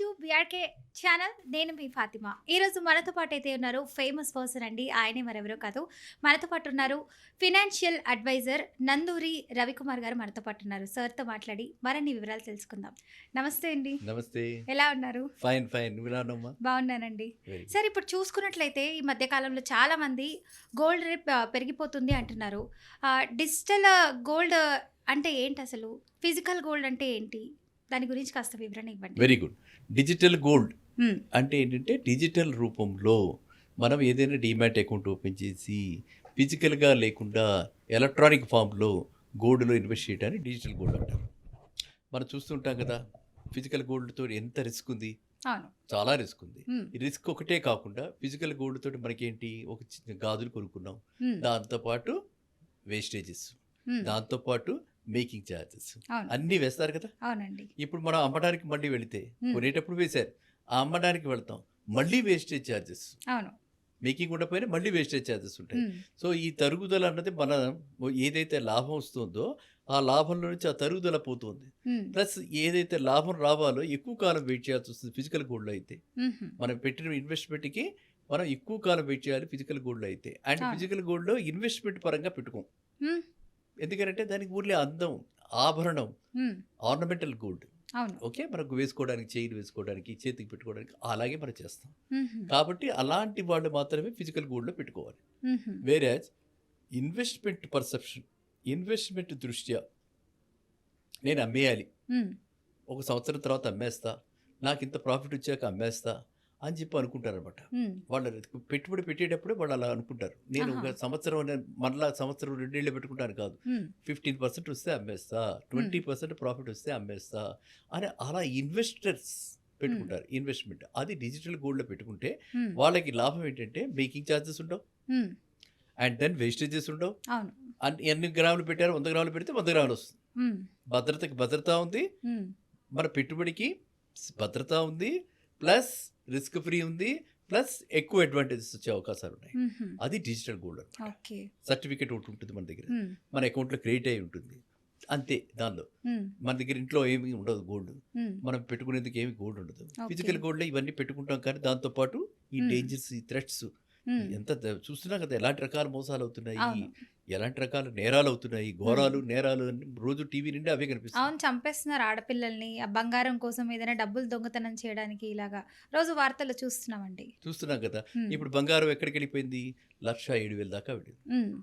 To BRK channel. నేను మీ ఫాతిమా. ఈరోజు మనతో పాటు అయితే ఉన్నారు ఫేమస్ పర్సన్ అండి. ఆయనే మరెవరో కాదు. మనతో పాటు ఉన్నారు ఫినాన్షియల్ అడ్వైజర్ నందూరి రవికుమార్ గారు మనతో పాటు ఉన్నారు. సార్తో మాట్లాడి మరిన్ని వివరాలు తెలుసుకుందాం. నమస్తే అండి. నమస్తే. ఎలా ఉన్నారు? Fine fine. బాగున్నానండి. సార్ ఇప్పుడు చూసుకున్నట్లయితే ఈ మధ్య కాలంలో చాలా మంది గోల్డ్ రేట్ పెరిగిపోతుంది అంటున్నారు. డిజిటల్ గోల్డ్ అంటే ఏంటి అసలు? ఫిజికల్ గోల్డ్ అంటే ఏంటి? దాని గురించి కాస్త వివరణ ఇవ్వండి. Very good digital gold hmm. అంటే ఏంటంటే డిజిటల్ రూపంలో మనం ఏదైనా డిమాట్ అకౌంట్ ఓపెన్ చేసి ఫిజికల్గా లేకుండా ఎలక్ట్రానిక్ ఫామ్లో గోల్డ్లో ఇన్వెస్ట్ చేయడానికి డిజిటల్ గోల్డ్ అంటారు మనం చూస్తుంటాం కదా ఫిజికల్ గోల్డ్తో ఎంత రిస్క్ ఉంది చాలా రిస్క్ ఉంది. ఈ రిస్క్ ఒకటే కాకుండా ఫిజికల్ గోల్డ్ తోటి మనకేంటి ఒక చిన్న గాజులు కొనుక్కున్నాం మ్మ్. దాంతోపాటు వేస్టేజెస్. దాంతోపాటు మేకింగ్ ఛార్జెస్ అన్నీ వేస్తారు కదా? అవునండి. ఇప్పుడు మనం అమ్మడానికి మళ్ళీ వెళితే. కొనేటప్పుడు వేశారు. ఆ అమ్మడానికి వెళ్తాం. మళ్ళీ వేస్టేజ్ ఛార్జెస్ అవును. మేకింగ్ ఉండకపోయినా మళ్ళీ వేస్టేజ్ ఛార్జెస్ ఉంటాయి. సో ఈ తరుగుదల అన్నది మన ఏదైతే లాభం వస్తుందో ఆ లాభంలో నుంచి ఆ తరుగుదల పోతుంది. ప్లస్ ఏదైతే లాభం రావాలో ఎక్కువ కాలం వెయిట్ చేయాల్సి వస్తుంది ఫిజికల్ గోల్డ్లో అయితే. మనం పెట్టిన ఇన్వెస్ట్మెంట్కి మనం ఎక్కువ కాలం వెయిట్ చేయాలి ఫిజికల్ గోల్డ్లో అయితే. అండ్. ఫిజికల్ గోల్డ్లో ఇన్వెస్ట్మెంట్ పరంగా పెట్టుకోం. ఎందుకంటే దానికి ఊర్లే అందం ఆభరణం. ఆర్నమెంటల్ గోల్డ్ ఓకే మనకు వేసుకోవడానికి చైన్ వేసుకోవడానికి చేతికి పెట్టుకోవడానికి అలాగే మనం చేస్తాం. కాబట్టి అలాంటి వాళ్ళు మాత్రమే ఫిజికల్ గోల్డ్లో పెట్టుకోవాలి. వేరే ఇన్వెస్ట్మెంట్ పర్సెప్షన్ ఇన్వెస్ట్మెంట్ దృష్ట్యా నేను అమ్మేయాలి మ్మ్. ఒక సంవత్సరం తర్వాత అమ్మేస్తా నాకు ఇంత ప్రాఫిట్ వచ్చాక అమ్మేస్తా అని చెప్పి అనుకుంటారు అనమాట. వాళ్ళ పెట్టుబడి పెట్టేటప్పుడు వాళ్ళు అలా అనుకుంటారు నేను ఒక. సంవత్సరం మరలా సంవత్సరం రెండేళ్ళు పెట్టుకుంటాను కాదు. ఫిఫ్టీన్ పర్సెంట్ వస్తే అమ్మేస్తా ట్వంటీ పర్సెంట్ ప్రాఫిట్ వస్తే అమ్మేస్తా అని అలా ఇన్వెస్టర్స్ పెట్టుకుంటారు ఇన్వెస్ట్మెంట్ అది డిజిటల్ గోల్డ్లో పెట్టుకుంటే. వాళ్ళకి లాభం ఏంటంటే మేకింగ్ ఛార్జెస్ ఉండవు. అండ్ దెన్ వేస్టేజెస్ ఉండవు అండ్ ఎన్ని గ్రాములు పెట్టారు వంద గ్రాములు పెడితే వంద గ్రాములు వస్తుంది. భద్రతకి భద్రత ఉంది. మన పెట్టుబడికి భద్రత ఉంది ప్లస్ రిస్క్ ఫ్రీ ఉంది ప్లస్ ఎక్కువ అడ్వాంటేజెస్ వచ్చే అవకాశాలు ఉన్నాయి. అది డిజిటల్ గోల్డ్ సర్టిఫికేట్ ఒకటి ఉంటుంది మన దగ్గర. మన అకౌంట్లో క్రియేట్ అయి ఉంటుంది అంతే దానిలో. మన దగ్గర ఇంట్లో ఏమీ ఉండదు గోల్డ్. మనం పెట్టుకునేందుకు ఏమి గోల్డ్ ఉండదు. ఫిజికల్ గోల్డ్లో ఇవన్నీ పెట్టుకుంటాం కానీ దాంతోపాటు ఈ Hmm. డేంజర్స్ ఈ థ్రెట్స్. ఎంత చూస్తున్నాం కదా ఎలాంటి రకాల మోసాలు అవుతున్నాయి ఎలాంటి రకాల నేరాలు అవుతున్నాయి ఘోరాలు నేరాలు అన్ని రోజు టీవీ నుండి అవే కనిపిస్తాయి అవును చంపేస్తున్నారు ఆడపిల్లల్ని. ఆ బంగారం కోసం ఏదైనా డబ్బులు దొంగతనం చేయడానికి ఇలాగా రోజు వార్తలు చూస్తున్నామండి. చూస్తున్నాం కదా. ఇప్పుడు బంగారం ఎక్కడికి వెళ్ళిపోయింది లక్ష ఏడు వేల దాకా వెళ్ళింది.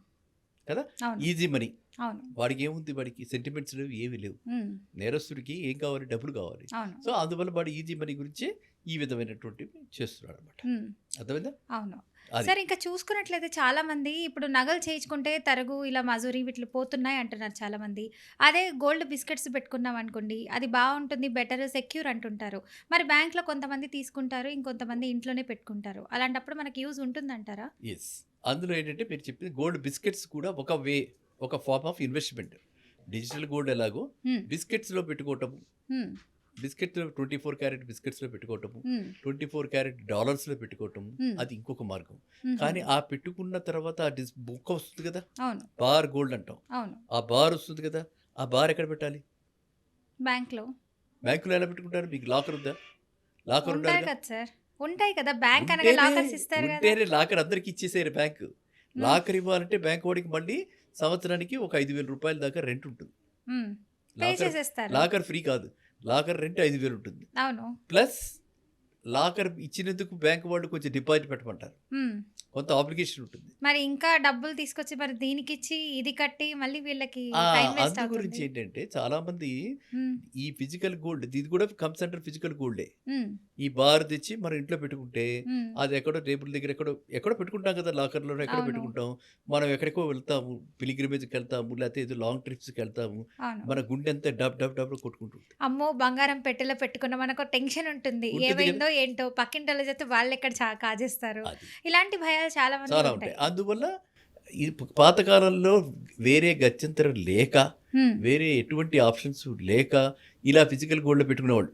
కదా? Easy money. అవును. వాడికి ఏముంది వాడికి? సెంటిమెంట్స్ లేవు ఏమీ లేవు. నేరస్తుడికి ఏం కావాలి? డబ్బులు కావాలి. సో అందువల్ల వాడు ఈజీ మనీ గురించే ఈ విధమైనటువంటి చేస్తున్నాడు అనమాట. అర్థమైందా? అవును. సరే ఇంకా చూసుకున్నట్లయితే చాలా మంది ఇప్పుడు నగలు చేయించుకుంటే తరుగు ఇలా మజూరి వీటిలో పోతున్నాయి అంటున్నారు చాలా మంది అదే గోల్డ్ బిస్కెట్స్ పెట్టుకున్నాం అనుకోండి అది బాగుంటుంది బెటర్ సెక్యూర్ అంటుంటారు. మరి బ్యాంక్లో కొంతమంది తీసుకుంటారు ఇంకొంతమంది ఇంట్లోనే పెట్టుకుంటారు. అలాంటప్పుడు మనకి యూజ్ ఉంటుందంటారా? ఎస్ అందులో ఏంటంటే మీరు చెప్పింది గోల్డ్ బిస్కెట్స్ కూడా ఒక వే ఒక form of investment. Digital gold ఎలాగో. బిస్కెట్స్లో పెట్టుకోవటము బిస్కెట్ ట్వంటీ ఫోర్ క్యారెట్ బిస్కెట్స్లో పెట్టుకోవటము మ్మ్. ట్వంటీ ఫోర్ క్యారెట్ డాలర్స్లో పెట్టుకోవటము Hmm. అది ఇంకొక మార్గం. కానీ ఆ పెట్టుకున్న తర్వాత ఆ డిస్ బుక్ వస్తుంది కదా? బార్ గోల్డ్ అంటాం. ఆ బార్ వస్తుంది కదా? ఆ బార్ ఎక్కడ పెట్టాలి? బ్యాంక్లో. బ్యాంకులో ఎలా పెట్టుకుంటారు? మీకు లాకర్ ఉందా? లాకర్ ఉంటాయి ఉండాలి కదా సార్. ఉంటాయి కదా. బ్యాంక్ అనగా లాకర్స్ ఇస్తారు కదా. లాకర్ అందరికి ఇచ్చేసారు బ్యాంక్. లాకర్ ఇవ్వాలంటే బ్యాంక్ వాడికి మళ్ళీ సంవత్సరానికి ఒక ఐదు వేల రూపాయల దాకా రెంట్ ఉంటుంది. లాకర్ ఫ్రీ కాదు. లాకర్ రెంట్ ఐదు వేలు ఉంటుంది అవును ప్లస్ లాకర్ ఇచ్చినందుకు బ్యాంక్ వాళ్ళు కొంచెం డిపాజిట్ పెట్టమంటారు. కొంత ఆబ్లిగేషన్ ఉంటుంది మరి ఇంకా డబ్బులు తీసుకొచ్చి మరి దీనికి ఇచ్చి ఇది కట్టి మళ్ళీ వీళ్ళకి అందు గురించి ఏంటంటే చాలా మంది. ఈ ఫిజికల్ గోల్డ్ ఇది కూడా కమ్స్ అండర్ ఫిజికల్ గోల్డే. ఈ బార్ తెచ్చి మన ఇంట్లో పెట్టుకుంటే. అది ఎక్కడో టేబుల్ దగ్గర ఎక్కడో ఎక్కడో పెట్టుకుంటాం కదా లాకర్లో ఎక్కడ. పెట్టుకుంటాం. మనం ఎక్కడికో వెళ్తాము పిలిగ్రిమేజ్కి వెళ్తాము లేకపోతే ఏదో లాంగ్ ట్రిప్స్కి వెళ్తాము. మన గుండె అంతా డబ్ డబ్ డబ్ కొట్టుకుంటుంది అమ్మో! బంగారం పెట్టెలో పెట్టుకున్న మనకు టెన్షన్ ఉంటుంది. ఏమైందో ఏంటో పక్కింటలో చెప్తే వాళ్ళు ఎక్కడ కాజేస్తారు. ఇలాంటి భయాలు చాలా చాలా ఉంటాయి. అందువల్ల ఈ పాతకాలంలో వేరే గత్యంతరం లేక. వేరే ఎటువంటి ఆప్షన్స్ లేక ఇలా ఫిజికల్ గోల్డ్ పెట్టుకునేవాళ్ళు.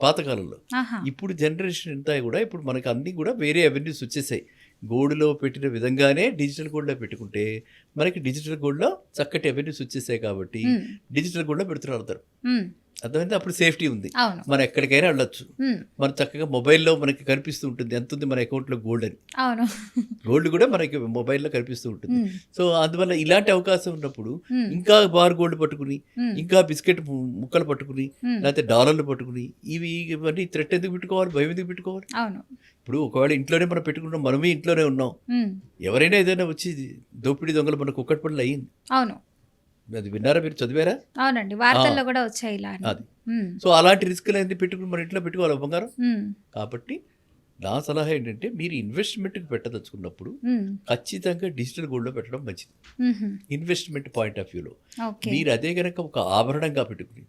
పాతకాలంలో ఇప్పుడు జనరేషన్ అంతా కూడా ఇప్పుడు మనకు అన్నీ కూడా వేరే అవెన్యూస్ వచ్చేసాయి గోల్డ్లో పెట్టిన విధంగానే డిజిటల్ గోల్డ్లో పెట్టుకుంటే మనకి డిజిటల్ గోల్డ్లో చక్కటి అవెన్యూస్ వచ్చేసాయి కాబట్టి. డిజిటల్ గోల్డ్లో పెడుతున్నారు అందరు. అర్థమైంది? అప్పుడు సేఫ్టీ ఉంది. మనం ఎక్కడికైనా వెళ్ళొచ్చు. మనం చక్కగా మొబైల్లో మనకి కనిపిస్తూ ఉంటుంది. ఎంత ఉంది మన అకౌంట్లో గోల్డ్ అని. అవును. గోల్డ్ కూడా మనకి మొబైల్లో కనిపిస్తూ ఉంటుంది. సో అందువల్ల ఇలాంటి అవకాశం ఉన్నప్పుడు ఇంకా బార్ గోల్డ్ పట్టుకుని ఇంకా బిస్కెట్ ముక్కలు పట్టుకుని లేకపోతే డాలర్లు పట్టుకుని ఇవి ఇవన్నీ థ్రెట్ ఎందుకు పెట్టుకోవాలి? భయం ఎందుకు పెట్టుకోవాలి? అవును. ఇప్పుడు ఒకవేళ ఇంట్లోనే మనం పెట్టుకుంటాం మనమే ఇంట్లోనే ఉన్నాం. ఎవరైనా ఏదైనా వచ్చి దోపిడీ దొంగలు మనకు ఒక్కటి పనులు అయ్యింది. అవును. అది విన్నారా మీరు? చదివారా? అవునండి. వార్తల్లో కూడా వచ్చాయి ఇలా. అది. సో అలాంటి రిస్క్లు అనేది పెట్టుకుని మన ఇంట్లో పెట్టుకోవాలి బంగారం? కాబట్టి నా సలహా ఏంటంటే మీరు ఇన్వెస్ట్మెంట్కి పెట్టదలుచుకున్నప్పుడు ఖచ్చితంగా డిజిటల్ గోల్డ్లో పెట్టడం మంచిది. ఇన్వెస్ట్మెంట్ పాయింట్ ఆఫ్ వ్యూలో. మీరు అదే కనుక ఒక ఆభరణంగా పెట్టుకుని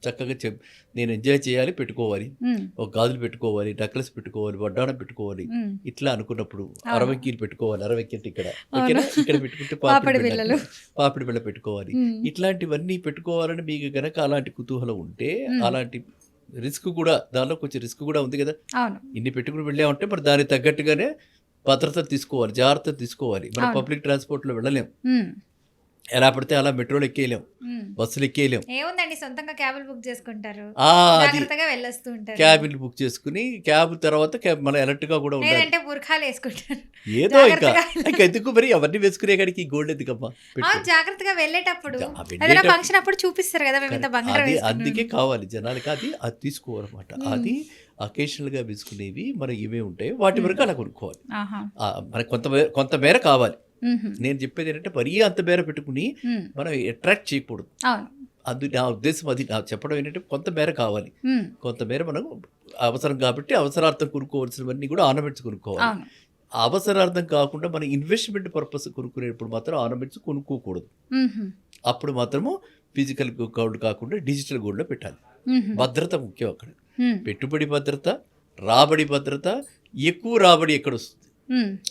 చక్కగా చెప్ నేను ఎంజాయ్ చేయాలి పెట్టుకోవాలి. ఒక గాజులు పెట్టుకోవాలి నెక్లెస్ పెట్టుకోవాలి వడ్డాణం పెట్టుకోవాలి. ఇట్లా అనుకున్నప్పుడు. అరవెక్కీలు పెట్టుకోవాలి అరవెక్కి అంటే ఇక్కడ. ఓకేనా? ఇక్కడ పెట్టుకుంటే పాపిడి. బిళ్ళ. పాపిడి బిళ్ళ పెట్టుకోవాలి. ఇట్లాంటివన్నీ పెట్టుకోవాలని మీకు గనక అలాంటి కుతూహలం ఉంటే. అలాంటి రిస్క్ కూడా దానిలో కొంచెం రిస్క్ కూడా ఉంది కదా? ఇన్ని పెట్టుకుని వెళ్ళామంటే మరి దానికి తగ్గట్టుగానే భద్రత తీసుకోవాలి జాగ్రత్త తీసుకోవాలి. మనం. పబ్లిక్ ట్రాన్స్పోర్ట్లో వెళ్ళలేం. ఎలా పడితే అలా మెట్రోలు ఎక్కేయలేం. బస్సులు ఎక్కేయలేం. ఏముందండి సొంతంగా క్యాబులు బుక్ చేసుకుంటారు. జాగ్రత్తగా వెళ్ళొస్తూ ఉంటారు. క్యాబిన్ బుక్ చేసుకుని క్యాబ్ తర్వాత క్యాబ్ మన అలర్ట్గా కూడా ఉండాలి. లేదంటే బుర్ఖాలు వేసుకుంటారు. ఏదో ఇంకా. ఎందుకు మరి అవన్నీ వేసుకునే కాడికి గోల్డ్ ఎందుకమ్మా? జాగ్రత్తగా వెళ్ళేటప్పుడు. ఏదైనా ఫంక్షన్ అప్పుడు చూపిస్తారు కదా మేము ఇంత బంగారం. అందుకే కావాలి జనాలకి. అది అది తీసుకోవాలన్నమాట. అది అకేషనల్గా వేసుకునేవి మన ఇవే ఉంటాయి వాటి వరకు అలా కొనుక్కోవాలి. మనకు కొంత మేర- కొంత మేర కావాలి. నేను చెప్పేది ఏంటంటే మరీ అంత మేర పెట్టుకుని మనం అట్రాక్ట్ చేయకూడదు. అందు నా ఉద్దేశం అది. నా చెప్పడం ఏంటంటే కొంత మేర కావాలి. ఉమ్, కొంత మేర మనం అవసరం కాబట్టి అవసరార్థం కొనుక్కోవాల్సినవన్నీ కూడా ఆర్నమెంట్స్ కొనుక్కోవాలి. అవసరార్థం కాకుండా మన ఇన్వెస్ట్మెంట్ పర్పస్ కొనుక్కునేటప్పుడు మాత్రం ఆర్నమెంట్స్ కొనుక్కోకూడదు. అప్పుడు మాత్రము ఫిజికల్ గోల్డ్ కాకుండా డిజిటల్ గోల్డ్లో పెట్టాలి. భద్రత ముఖ్యం అక్కడ. పెట్టుబడి భద్రత రాబడి భద్రత ఎక్కువ రాబడి ఎక్కడ వస్తుంది?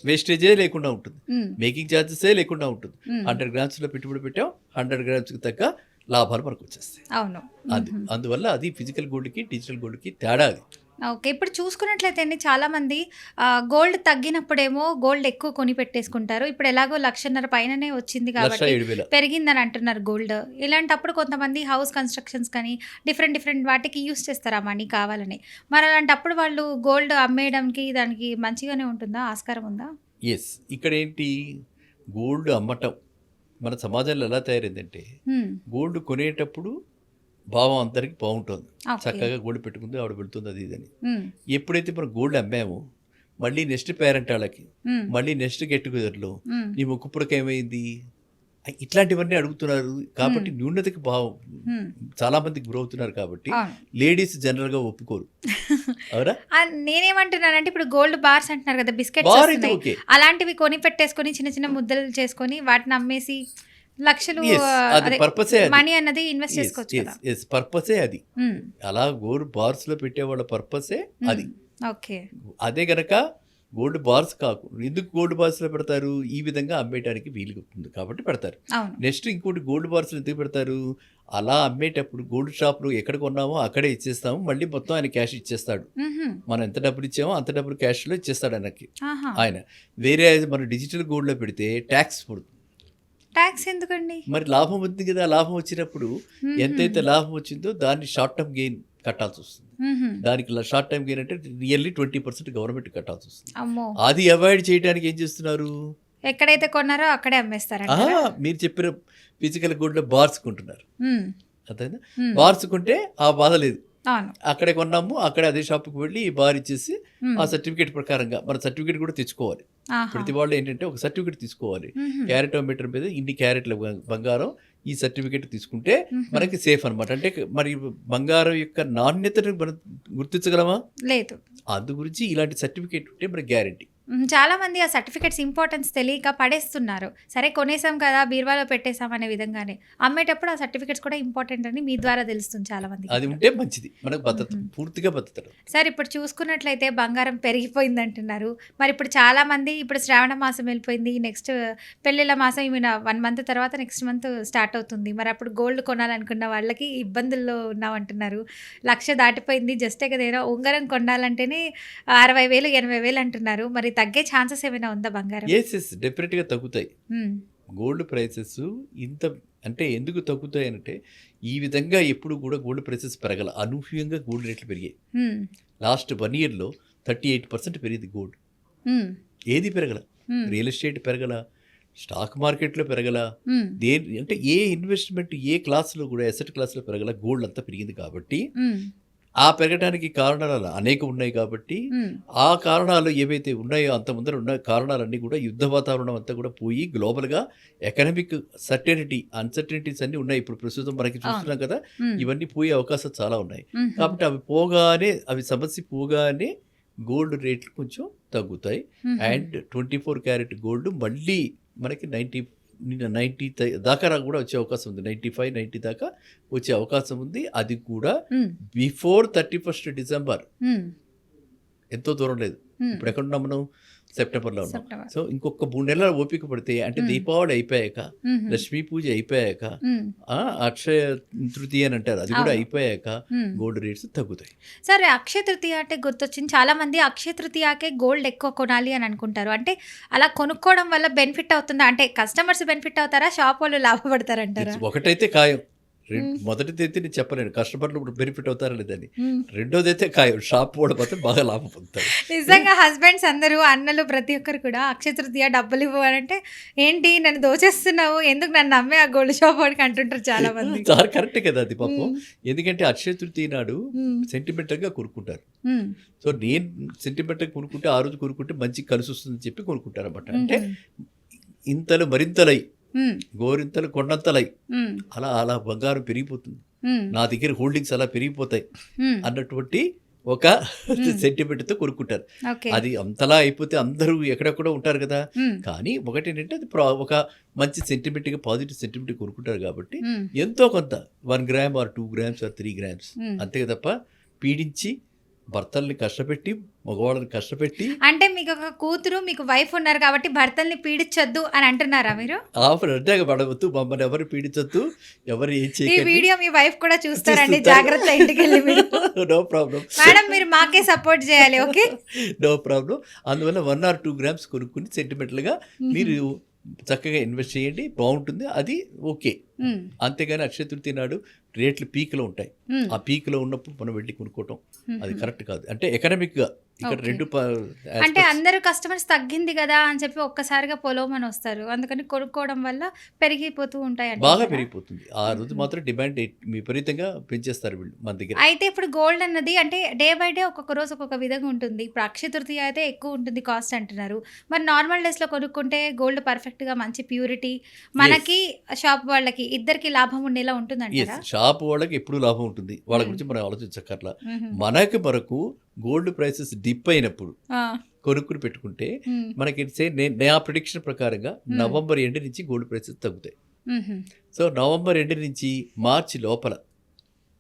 వేస్టేజే లేకుండా ఉంటుంది. మేకింగ్ ఛార్జెసే లేకుండా ఉంటుంది. హండ్రెడ్ గ్రామ్స్లో పెట్టుబడి పెట్టాం హండ్రెడ్ గ్రామ్స్కి తగ్గ లాభాలు మనకు వచ్చేస్తాయి. అవును. అది. అందువల్ల అది ఫిజికల్ గోల్డ్కి డిజిటల్ గోల్డ్కి తేడా అది. ఓకే ఇప్పుడు చూసుకున్నట్లయితే అండి చాలా మంది ఆ, గోల్డ్ తగ్గినప్పుడేమో గోల్డ్ ఎక్కువ కొని పెట్టేసుకుంటారు. ఇప్పుడు ఎలాగో లక్షన్నర పైననే వచ్చింది కాబట్టి పెరిగిందని అంటున్నారు గోల్డ్. ఇలాంటప్పుడు కొంతమంది హౌస్ కన్స్ట్రక్షన్స్ కానీ డిఫరెంట్ డిఫరెంట్ వాటికి యూస్ చేస్తారు ఆ మనీ కావాలని? మరి అలాంటప్పుడు వాళ్ళు గోల్డ్ అమ్మేయడానికి దానికి మంచిగానే ఉంటుందా? ఆస్కారం ఉందా? ఎస్ ఇక్కడ ఏంటి గోల్డ్ అమ్మటం మన సమాజంలో ఎలా తయారైందంటే గోల్డ్ కొనేటప్పుడు భావం అందరికి బాగుంటుంది. చక్కగా గోల్డ్ పెట్టుకుంది ఆవిడ పెడుతుంది అది ఇది అని హ్మ్, ఎప్పుడైతే మనం గోల్డ్ అమ్మామో మళ్ళీ నెక్స్ట్ పేరెంట్ వాళ్ళకి మళ్ళీ నెక్స్ట్ గెట్ టుగెదర్లో నీ ముక్కుపుడక ఏమైంది? ఇట్లాంటివన్నీ అడుగుతున్నారు కాబట్టి న్యూనతకి భావం. చాలా మందికి గురవుతున్నారు కాబట్టి లేడీస్ జనరల్గా ఒప్పుకోరు. అవునా? నేనేమంటున్నానంటే ఇప్పుడు గోల్డ్ బార్స్ అంటున్నారు కదా ఓకే. అలాంటివి కొని పెట్టేసుకొని చిన్న చిన్న ముద్దలు చేసుకొని వాటిని అమ్మేసి లక్షలు అది అదే అది. మనీ అన్నది ఇన్వెస్ట్ చేసుకోవచ్చు పర్పసే అది. ఉమ్, అలా గోల్డ్ బార్స్లో పెట్టే వాళ్ళ పర్పసే అది. ఉమ్, ఓకే అదే గనక గోల్డ్ బార్స్ కాకు ఎందుకు గోల్డ్ బార్స్లో పెడతారు? ఈ విధంగా అమ్మేయడానికి వీలుగా ఉంటుంది కాబట్టి పెడతారు. నెక్స్ట్ ఇంకోటి గోల్డ్ బార్స్ ఎందుకు పెడతారు? అలా అమ్మేటప్పుడు గోల్డ్ షాప్లో ఎక్కడ కొన్నామో అక్కడే ఇచ్చేస్తాము. మళ్ళీ మొత్తం ఆయన క్యాష్ ఇచ్చేస్తాడు. మనం ఎంత డబ్బులు ఇచ్చామో అంత డబ్బులు క్యాష్లో ఇచ్చేస్తాడు ఆయనకి. ఆయన. వేరే మనం డిజిటల్ గోల్డ్లో పెడితే ట్యాక్స్ పడుతుంది. ట్యాక్స్ ఎందుకండి? మరి లాభం ఉంది కదా లాభం వచ్చినప్పుడు. ఎంతైతే లాభం వచ్చిందో దాన్ని షార్ట్ టర్మ్ గెయిన్ కట్టాల్సి వస్తుంది. దానికి షార్ట్ టర్మ్ గెయిన్ అంటే రియల్లీ ట్వంటీ పర్సెంట్ గవర్నమెంట్ కట్టాల్సి వస్తుంది. అది అవాయిడ్ చేయడానికి ఏం చేస్తున్నారు? ఎక్కడైతే కొన్నారో అక్కడే అమ్మేస్తారంట ఆహా, మీరు చెప్పిన ఫిజికల్ గోల్డ్లో బార్స్ కొంటున్నారు అర్థమైందా? బార్స్ కొంటే ఆ బాధ లేదు. అక్కడే కొన్నాము అక్కడే అదే షాప్కి వెళ్ళి బార్ ఇచ్చేసి ఆ సర్టిఫికేట్ ప్రకారంగా మన సర్టిఫికేట్ కూడా తెచ్చుకోవాలి. ప్రతి వాళ్ళు ఏంటంటే ఒక సర్టిఫికేట్ తీసుకోవాలి. క్యారెటోమీటర్ మీద ఇన్ని క్యారెట్ల బంగారం ఈ సర్టిఫికేట్ తీసుకుంటే. మనకి సేఫ్ అన్నమాట. అంటే మరి బంగారం యొక్క నాణ్యతను మనం గుర్తించగలమా? లేదు. అందు గురించి ఇలాంటి సర్టిఫికేట్ ఉంటే మనకి గ్యారంటీ. మ్మ్. చాలా మంది ఆ సర్టిఫికెట్స్ ఇంపార్టెన్స్ తెలియక పడేస్తున్నారు. సరే కొనేసాం కదా బీరువాలో పెట్టేసాం అనే విధంగానే. అమ్మేటప్పుడు ఆ సర్టిఫికెట్స్ కూడా ఇంపార్టెంట్ అని మీ ద్వారా తెలుస్తుంది చాలా మంది అది ఉంటే మంచిది. మనకు భద్రత. పూర్తిగా భద్రత. సార్ ఇప్పుడు చూసుకున్నట్లయితే బంగారం పెరిగిపోయింది అంటున్నారు మరి ఇప్పుడు చాలా మంది ఇప్పుడు శ్రావణ మాసం వెళ్ళిపోయింది నెక్స్ట్ పెళ్ళిళ్ళ మాసం ఇవి వన్ మంత్ తర్వాత నెక్స్ట్ మంత్ స్టార్ట్ అవుతుంది. మరి అప్పుడు గోల్డ్ కొనాలనుకున్న వాళ్ళకి ఇబ్బందుల్లో ఉన్నామంటున్నారు. లక్ష దాటిపోయింది జస్ట్ ఏదైనా ఉంగరం కొనాలంటేనే అరవై వేలు ఎనభై వేలు అంటున్నారు. మరి తగ్గే ఛాన్సెస్ ఏమైనా ఉందా బంగారం ఎస్ ఎస్ డెఫినెట్గా తగ్గుతాయి. గోల్డ్ ప్రైసెస్ ఇంత అంటే ఎందుకు తగ్గుతాయంటే ఈ విధంగా ఎప్పుడు కూడా గోల్డ్ ప్రైసెస్ పెరగల అనూహ్యంగా గోల్డ్ రేట్లు పెరిగాయి. లాస్ట్ వన్ ఇయర్లో థర్టీ ఎయిట్ పర్సెంట్ పెరిగింది గోల్డ్. ఏది పెరగల. రియల్ ఎస్టేట్ పెరగల స్టాక్ మార్కెట్లో పెరగల హ్మ్. దే అంటే ఏ ఇన్వెస్ట్మెంట్ ఏ క్లాస్లో కూడా ఎసెట్ క్లాస్లో పెరగల గోల్డ్ అంతా పెరిగింది కాబట్టి. ఆ పెరగడానికి కారణాలు అనేక ఉన్నాయి కాబట్టి. ఆ కారణాలు ఏవైతే ఉన్నాయో అంత ముందర ఉన్న కారణాలన్నీ కూడా యుద్ధ వాతావరణం అంతా కూడా పోయి గ్లోబల్గా ఎకనామిక్ సర్టెనిటీ అన్సర్టనిటీస్ అన్నీ ఉన్నాయి ఇప్పుడు ప్రస్తుతం మనకి చూస్తున్నాం కదా. ఇవన్నీ పోయే అవకాశాలు చాలా ఉన్నాయి. కాబట్టి అవి పోగానే అవి సమస్య పోగానే గోల్డ్ రేట్లు కొంచెం తగ్గుతాయి. And twenty four carat gold మళ్ళీ మనకి నైంటీ నిన్న నైంటీ దాకా కూడా వచ్చే అవకాశం ఉంది నైంటీ ఫైవ్ నైంటీ దాకా వచ్చే అవకాశం ఉంది అది కూడా. Before thirty first December. ఎంతో దూరం లేదు. ఇప్పుడు ఎక్కడ ఉన్నాం మనం సెప్టెంబర్లో ఉన్నాం. సో ఇంకొక మూడు నెలల ఓపిక పడితే అంటే. దీపావళి అయిపోయాక. లక్ష్మీ పూజ అయిపోయాక అక్షయ తృతీయ అని అంటారు అది కూడా. అయిపోయాక. గోల్డ్ రేట్స్ తగ్గుతాయి సరే అక్షయ తృతీయ అంటే గుర్తొచ్చింది చాలా మంది అక్షయ తృతీయకే గోల్డ్ ఎక్కువ కొనాలి అని అనుకుంటారు అంటే అలా కొనుక్కోవడం వల్ల బెనిఫిట్ అవుతుందా అంటే కస్టమర్స్ బెనిఫిట్ అవుతారా షాప్ వాళ్ళు లాభపడతారంటారా ఒకటైతే ఖాయం. మొదటిది అయితే నేను చెప్పలేను కస్టమర్లు ఇప్పుడు బెనిఫిట్ అవుతారా లేదని. రెండోది అయితే ఖాయం షాప్ వాడు మాత్రం బాగా లాభం పొందుతారు నిజంగా హస్బెండ్స్ అందరూ అన్నలు ప్రతి ఒక్కరు కూడా అక్షయ తృతీయ డబ్బులు ఇవ్వాలంటే ఏంటి నన్ను దోచేస్తున్నావు ఎందుకు నన్ను నమ్మే ఆ గోల్డ్ షాప్ వాడికి అంటుంటారు చాలా మంది చాలా కరెక్ట్ కదా అది పాపం. ఎందుకంటే అక్షయ తృతీయ నాడు మ్మ్. సెంటిమెంటల్గా కొనుక్కుంటారు. సో నేను సెంటిమెంటల్గా కొనుక్కుంటే ఆ రోజు కొనుక్కుంటే మంచి కలిసి వస్తుందని చెప్పి కొనుక్కుంటారు అనమాట అంటే ఇంతలు మరింతలై. గోరింతలు కొండంతలై. అలా అలా బంగారం పెరిగిపోతుంది. నా దగ్గర హోల్డింగ్స్ అలా పెరిగిపోతాయి. అన్నటువంటి ఒక సెంటిమెంట్తో కొనుక్కుంటారు అది అంతలా అయిపోతే అందరూ ఎక్కడెక్కడో ఉంటారు కదా. కానీ ఒకటి ఏంటంటే అది ప్రా- ఒక మంచి సెంటిమెంట్గా పాజిటివ్ సెంటిమెంట్ కొనుక్కుంటారు కాబట్టి. ఎంతో కొంత one gram or two grams or three grams. అంతే తప్ప పీడించి భర్తల్ని కష్టపెట్టి మగవాళ్ళని కష్టపెట్టి అంటే మీకు ఒక కూతురు మీకు వైఫ్ ఉన్నారు కాబట్టి భర్తల్ని పీడించొద్దు అని అంటున్నారా మీరు? ఆఫర్ అంటే పడవద్దు మమ్మల్ని ఎవరు పీడించొద్దు ఎవరు ఏం ఈ వీడియో మీ వైఫ్ కూడా చూస్తారండి చూస్తారు. జాగ్రత్త ఇంటికి వెళ్ళి మీరు. నో ప్రాబ్లం మేడం మీరు మాకే సపోర్ట్ చేయాలి ఓకే నో ప్రాబ్లం అందువల్ల వన్ ఆర్ టూ గ్రామ్స్ కొనుక్కుని సెంటిమెంటల్గా మీరు చక్కగా ఇన్వెస్ట్ చేయండి బాగుంటుంది అది ఓకే. అంతేగాని అక్షయ తృతీయ నాడు రేట్లు పీక్లో ఉంటాయి. ఆ పీక్లో ఉన్నప్పుడు మనం వెళ్ళి కొనుక్కోవటం అది. కరెక్ట్ కాదు అంటే ఎకనామిక్గా ఇక్కడ. రెండు అంటే అందరూ కస్టమర్స్ తగ్గింది కదా అని చెప్పి ఒక్కసారిగా పొలవమని వస్తారు అందుకని కొనుక్కోవడం వల్ల పెరిగిపోతూ ఉంటాయి బాగా? పెరిగిపోతుంది ఆ రోజు. మాత్రం డిమాండ్ విపరీతంగా పెంచేస్తారు వీళ్ళు మన దగ్గర అయితే ఇప్పుడు గోల్డ్ అన్నది అంటే డే బై డే ఒక్కొక్క రోజు ఒక్కొక్క విధంగా ఉంటుంది ఇప్పుడు అక్షయ తృతీయ అయితే ఎక్కువ ఉంటుంది కాస్ట్ అంటున్నారు మరి నార్మల్ డేస్లో కొనుక్కుంటే గోల్డ్ పర్ఫెక్ట్గా మంచి ప్యూరిటీ మనకి షాప్ వాళ్ళకి ఇద్దరికి లాభం ఉండేలా ఉంటుందంటారా షాప్ వాళ్ళకి ఎప్పుడు లాభం ఉంటుంది వాళ్ళ మ్మ్. గురించి మనం ఆలోచించక్కర్లా. మనకి మనకు గోల్డ్ ప్రైసెస్ డిప్ అయినప్పుడు కొనుక్కుని పెట్టుకుంటే. మనకి నా ప్రిడిక్షన్ ప్రకారంగా నవంబర్ ఎండ్ నుంచి గోల్డ్ ప్రైసెస్ తగ్గుతాయి. సో నవంబర్ ఎండ్ నుంచి మార్చి లోపల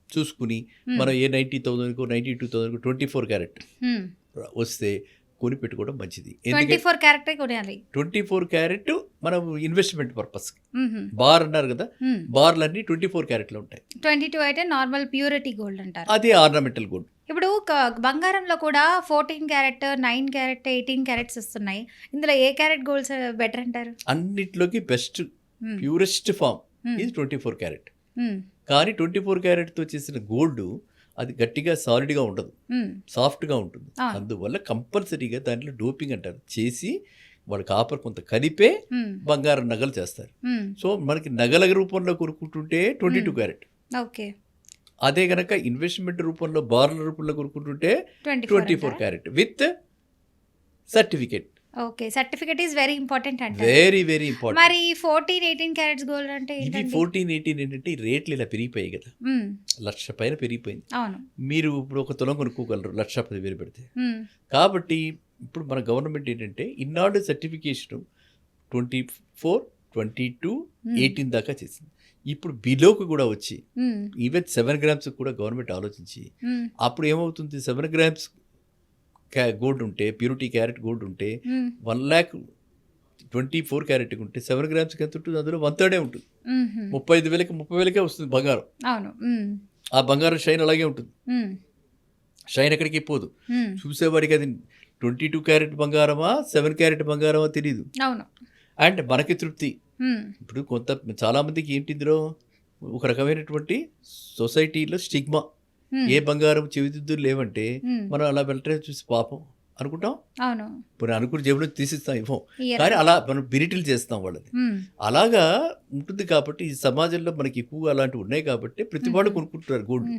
చూసుకుని. మనం ఏ నైంటీ థౌసండ్కు నైంటీ టూ థౌసండ్కు ట్వంటీ ఫోర్ క్యారెట్. వస్తే కొని పెట్టుకోవడం మంచిది ట్వంటీ ఫోర్ క్యారెక్టర్ కొనాలి ట్వంటీ ఫోర్ క్యారెట్ మనం ఇన్వెస్ట్మెంట్ పర్పస్. బార్ అన్నారు కదా. బార్లన్నీ ట్వంటీ ఫోర్ క్యారెట్లో ఉంటాయి ట్వంటీ టూ అయితే నార్మల్ ప్యూరిటీ గోల్డ్ అంటారు అది ఆర్నమెంటల్ గోల్డ్ ఇప్పుడు బంగారంలో కూడా fourteen carat nine carat eighteen carats వస్తున్నాయి ఇందులో ఏ క్యారెట్ గోల్డ్స్ బెటర్ అంటారు అన్నిట్లోకి బెస్ట్. Purest form. ఇది ట్వంటీ ఫోర్ క్యారెట్. కానీ ట్వంటీ ఫోర్ క్యారెట్తో చేసిన గోల్డ్ అది గట్టిగా సాలిడ్గా ఉండదు. సాఫ్ట్గా ఉంటుంది. అందువల్ల కంపల్సరీగా దాంట్లో డోపింగ్ అంటారు చేసి వాళ్ళు కాపర్ కొంత కలిపే. బంగారం నగలు చేస్తారు. సో మనకి నగల రూపంలో కొనుక్కుంటుంటే ట్వంటీ టూ. క్యారెట్ ఓకే అదే కనుక ఇన్వెస్ట్మెంట్ రూపంలో బార్ల రూపంలో కొనుక్కుంటుంటే twenty four carat with certificate okay certificate is very important అంటారు. వెరీ వెరీ ఇంపార్టెంట్ మరి ఫోర్టీన్ ఎయిటీన్ క్యారెట్స్ గోల్డ్ అంటే ఇవి ఏంటండి? ఫోర్టీన్ ఎయిటీన్ ఏంటంటే రేట్లు ఇలా పెరిగిపోయాయి కదా. మ్మ్. లక్ష పైన పెరిగిపోయింది. అవును. మీరు ఇప్పుడు ఒక తులం కొనుక్కోగలరు లక్ష పదివేలు పెడితే. మ్మ్. కాబట్టి ఇప్పుడు మన గవర్నమెంట్ ఏంటంటే ఇన్నాడు certification twenty four twenty two. Eighteen దాకా చేసింది. ఇప్పుడు బిలోకి కూడా వచ్చి. ఈవెన్ సెవెన్ గ్రామ్స్ కూడా గవర్నమెంట్ ఆలోచించి. అప్పుడు ఏమవుతుంది సెవెన్ గ్రామ్స్ క్యా గోల్డ్ ఉంటే ప్యూరిటీ క్యారెట్ గోల్డ్ ఉంటే. One lakh twenty four carat ఉంటే సెవెన్ గ్రామ్స్కి ఎంత ఉంటుంది అందులో వన్ థర్డే ఉంటుంది. ముప్పై ఐదు వేలకి ముప్పై వేలకే వస్తుంది బంగారం అవును. ఆ బంగారం షైన్ అలాగే ఉంటుంది. షైన్ ఎక్కడికి పోదు. చూసేవాడికి అది ట్వంటీ టూ క్యారెట్ బంగారమా సెవెన్ క్యారెట్ బంగారమా తెలియదు అవును అండ్ మనకి తృప్తి. ఇప్పుడు కొంత చాలామందికి ఏంటి ఇందులో ఒక రకమైనటువంటి సొసైటీలో స్టిగ్మా. ఏ బంగారం చెవిదిద్దులు లేవంటే. మనం అలా వెళ్ళటం చూసి పాపం అనుకుంటాం అవును ఇప్పుడు అనుకుని జేబులో తీసిస్తాం ఇవ్వం. కానీ అలా మనం బిరిటిల్ చేస్తాం వాళ్ళని హ్మ్. అలాగా ఉంటుంది కాబట్టి ఈ సమాజంలో మనకి ఎక్కువగా అలాంటివి ఉన్నాయి కాబట్టి ప్రతి వాళ్ళు. కొనుక్కుంటున్నారు గోల్డ్.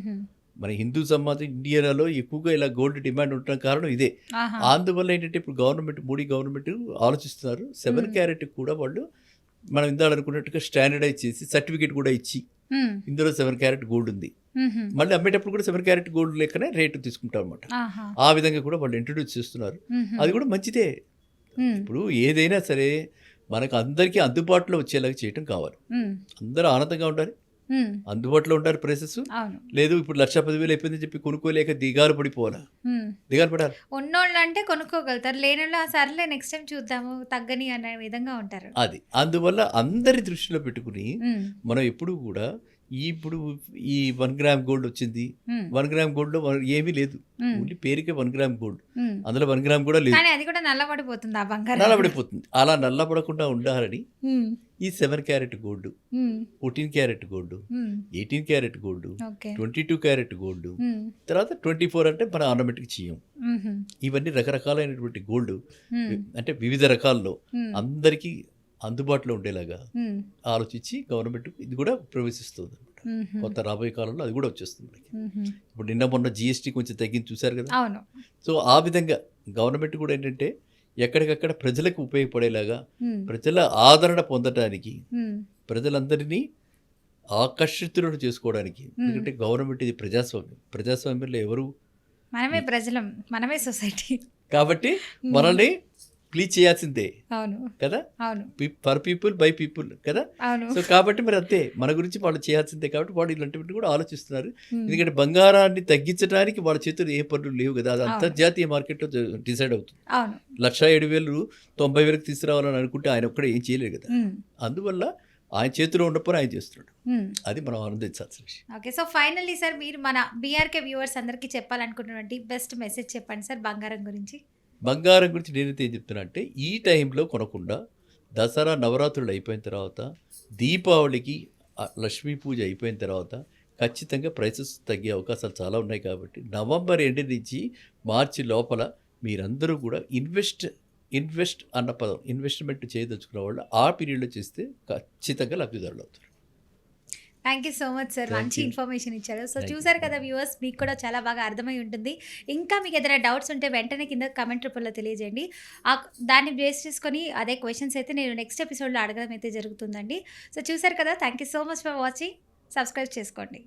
మన హిందూ సమాజం ఇండియాలో ఎక్కువగా ఇలా గోల్డ్ డిమాండ్ ఉండడం కారణం ఇదే. అందువల్ల ఏంటంటే ఇప్పుడు గవర్నమెంట్ మోడీ గవర్నమెంట్ ఆలోచిస్తున్నారు సెవెన్. క్యారెట్ కూడా వాళ్ళు మనం ఇందాక అనుకున్నట్టుగా స్టాండర్డైజ్ చేసి సర్టిఫికేట్ కూడా ఇచ్చి. ఇందులో సెవెన్ క్యారెట్ గోల్డ్ ఉంది. మళ్ళీ అమ్మేటప్పుడు కూడా సెవెన్ క్యారెట్ గోల్డ్ లెక్కనే రేటు తీసుకుంటారు అనమాట. ఆ విధంగా కూడా వాళ్ళు ఇంట్రొడ్యూస్ చేస్తున్నారు. అది కూడా మంచిదే. ఇప్పుడు ఏదైనా సరే మనకు అందరికీ అందుబాటులో వచ్చేలాగా చేయటం కావాలి. అందరూ ఆనందంగా ఉండాలి. అందుబాటులో ఉండాలి ప్రైసెస్? అవును. లేదు ఇప్పుడు లక్ష పదివేలు అయిపోయిందని చెప్పి కొనుక్కోలేక దిగాలు పడిపోవాలా. దిగాలు పడాలి? ఉన్నోళ్ళు అంటే కొనుక్కోగలుగుతారు "ఆ, సర్లే నెక్స్ట్ టైం చూద్దాము తగ్గని అనే విధంగా ఉంటారు. అది. అందువల్ల అందరి దృష్టిలో పెట్టుకుని. మనం ఎప్పుడు కూడా ఇప్పుడు ఈ వన్ గ్రామ్ గోల్డ్ వచ్చింది. వన్ గ్రామ్ గోల్డ్లో ఏమీ లేదు. ఓన్లీ పేరుకే వన్ గ్రామ్ గోల్డ్. అందులో వన్ గ్రామ్ కూడా లేదు అది కూడా నల్లబడిపోతుంది ఆ బంగారం నల్లబడిపోతుంది అలా నల్లబడకుండా ఉండాలని. ఈ seven carat gold. Fourteen carat gold. Eighteen carat gold twenty two carat gold. తర్వాత ట్వంటీ ఫోర్ అంటే మన ఆర్నమెంట్కి చెయ్యం మ్హూ. ఇవన్నీ రకరకాలైనటువంటి గోల్డ్. అంటే వివిధ రకాల్లో. అందరికీ అందుబాటులో ఉండేలాగా. ఆలోచించి గవర్నమెంట్ ఇది కూడా ప్రవేశిస్తుంది అనమాట. కొత్త రాబోయే కాలంలో అది కూడా వచ్చేస్తుంది మనకి. ఇప్పుడు నిన్న మొన్న జిఎస్టీ కొంచెం తగ్గించి చూశారు కదా సో ఆ విధంగా గవర్నమెంట్ కూడా ఏంటంటే ఎక్కడికక్కడ ప్రజలకు ఉపయోగపడేలాగా. ప్రజల ఆదరణ పొందటానికి హ్మ్. ప్రజలందరినీ ఆకర్షితులను చేసుకోవడానికి ఎందుకంటే గవర్నమెంట్ ఇది ప్రజాస్వామ్యం ప్రజాస్వామ్యంలో ఎవరు మనమే ప్రజలం మనమే సొసైటీ కాబట్టి మనల్ని ప్లీజ్ చేయాల్సిందే. అవును. కదా? అవును. ఫర్ పీపుల్ బై పీపుల్ కదా? అవును. సో కాబట్టి మరి అంతే. మన గురించి వాళ్ళు చేయాల్సిందే కాబట్టి వాళ్ళు ఇలాంటివి కూడా ఆలోచిస్తున్నారు. ఎందుకంటే బంగారాన్ని తగ్గించడానికి వాళ్ళ చేతులు ఏ పనులు లేవు కదా. అది. అంతర్జాతీయ మార్కెట్లో డిసైడ్ అవుతుంది. అవును. లక్ష ఏడు వేలు తొంభై వేలకు తీసుకురావాలని అనుకుంటే ఆయన ఒక్కడే ఏం చేయలేదు కదా. అందువల్ల ఆయన చేతిలో ఉన్న పని ఆయన చేస్తున్నాడు. అది మనం ఆనందించాల్సిన విషయం. ఓకే. సో ఫైనల్లీ సార్ మీరు మన బీఆర్కే వ్యూవర్స్ అందరికీ చెప్పాలనుకున్నటువంటి బెస్ట్ మెసేజ్ చెప్పండి సార్ బంగారం గురించి. బంగారం గురించి నేనైతే ఏం చెప్తున్నా అంటే ఈ టైంలో కొనకుండా దసరా నవరాత్రులు అయిపోయిన తర్వాత దీపావళికి లక్ష్మీ పూజ అయిపోయిన తర్వాత ఖచ్చితంగా ప్రైసెస్ తగ్గే అవకాశాలు చాలా ఉన్నాయి కాబట్టి నవంబర్ ఎండ్ నుంచి మార్చి లోపల మీరందరూ కూడా ఇన్వెస్ట్ ఇన్వెస్ట్ అన్న పదం ఇన్వెస్ట్మెంట్ చేయదలుచుకున్న వాళ్ళు ఆ పీరియడ్లో చేస్తే ఖచ్చితంగా లబ్ధిదారులు అవుతారు. Thank you so much sir మంచి. ఇన్ఫర్మేషన్ ఇచ్చారు. సో. చూసారు కదా వ్యూవర్స్ మీకు కూడా చాలా బాగా అర్థమై ఉంటుంది. ఇంకా మీకు ఏదైనా డౌట్స్ ఉంటే వెంటనే కింద కమెంట్ రూపంలో తెలియజేయండి. ఆ దాన్ని బేస్ చేసుకొని అదే క్వశ్చన్స్ అయితే నేను నెక్స్ట్ ఎపిసోడ్లో అడగడం అయితే జరుగుతుందండి. సో చూసారు కదా thank you so much for watching subscribe చేసుకోండి.